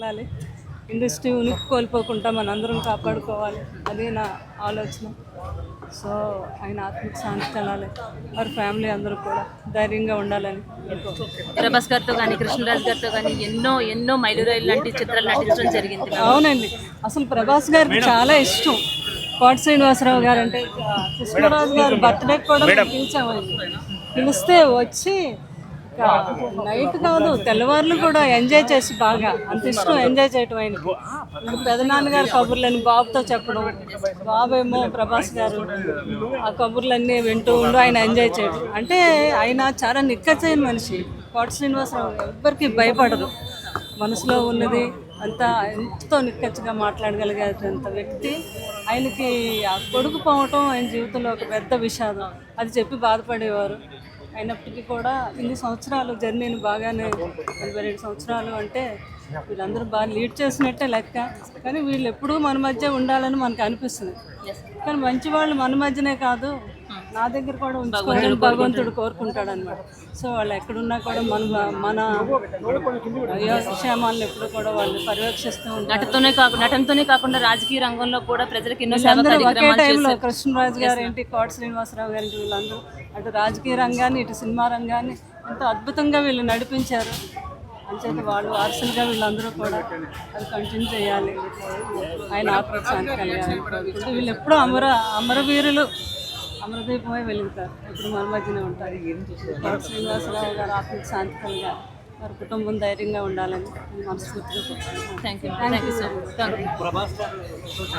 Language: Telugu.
వెళ్ళాలి ఇండస్ట్రీ ఉనికి కోల్పోకుండా మనందరం కాపాడుకోవాలి. అది నా ఆలోచన. సో ఆయన ఆత్మకి శాంతి కలాలి వారి ఫ్యామిలీ అందరూ కూడా ధైర్యంగా ఉండాలని. ప్రభాస్ గారితో కానీ కృష్ణరాజ్ గారితో కానీ ఎన్నో ఎన్నో మైలురాయిలు లాంటి చిత్రాలు నటించడం జరిగింది. అవునండి. అసలు ప్రభాస్ గారికి చాలా ఇష్టం. కోట శ్రీనివాసరావు గారు అంటే కృష్ణరాజు గారు బర్త్డే కూడా పిలిచామండి పిలిస్తే వచ్చి నైట్ కాదు తెల్లవారులు కూడా ఎంజాయ్ చేసి బాగా. అంత ఇష్టం ఎంజాయ్ చేయటం ఆయనకి పెదనాన్నగారు కబుర్లని బాబుతో చెప్పడం బాబు ఏమో ప్రభాస్ గారు ఆ కబుర్లన్నీ వింటూ ఉండు ఆయన ఎంజాయ్ చేయడం అంటే ఆయన చాలా నిక్కచ్చైన మనిషి. కోట శ్రీనివాసరావు ఎవ్వరికి భయపడరు మనసులో ఉన్నది అంతా ఎంతో నిక్కచ్చిగా మాట్లాడగలిగేంత వ్యక్తి. ఆయనకి కొడుకు పోవటం ఆయన జీవితంలో ఒక పెద్ద విషాదం. అది చెప్పి బాధపడేవారు. అయినప్పటికీ కూడా ఇన్ని సంవత్సరాలు జర్నీని బాగానే నలభై రెండు సంవత్సరాలు అంటే వీళ్ళందరూ బాగా లీడ్ చేసినట్టే లెక్క. కానీ వీళ్ళు ఎప్పుడూ మన మధ్య ఉండాలని మనకు అనిపిస్తుంది. కానీ మంచి వాళ్ళు మన మధ్యనే కాదు. నా దగ్గర కూడా ఉంచుకోవాలని భగవంతుడు కోరుకుంటాడు. అనమాట సో వాళ్ళు ఎక్కడున్నా కూడా మన మన యోగక్షేమాలను ఎప్పుడు కూడా వాళ్ళు పర్యవేక్షిస్తూ ఉంటారు. నటనతోనే కాకుండా నటనతోనే కాకుండా రాజకీయ రంగంలో కూడా ప్రజలకు ఎన్నో ఒకే టైంలో కృష్ణరాజు గారు ఏంటి కోట శ్రీనివాసరావు గారి వీళ్ళందరూ అటు రాజకీయ రంగాన్ని ఇటు సినిమా రంగాన్ని ఎంతో అద్భుతంగా వీళ్ళు నడిపించారు. అంచేత వాళ్ళు వారసులుగా వీళ్ళందరూ కూడా అది కంటిన్యూ చేయాలి. ఆయన ఇప్పుడు వీళ్ళు ఎప్పుడూ అమర అమరవీరులు. అమరదీపమై వెలుగుతారు. ఎప్పుడు మన మధ్యనే ఉంటారు. శ్రీనివాసరావు గారు ఆత్మకు శాంతి కలగాలి వారి కుటుంబం ధైర్యంగా ఉండాలని మనస్ఫూర్తిగా కోరుకుంటున్నాను. Thank you thank you so much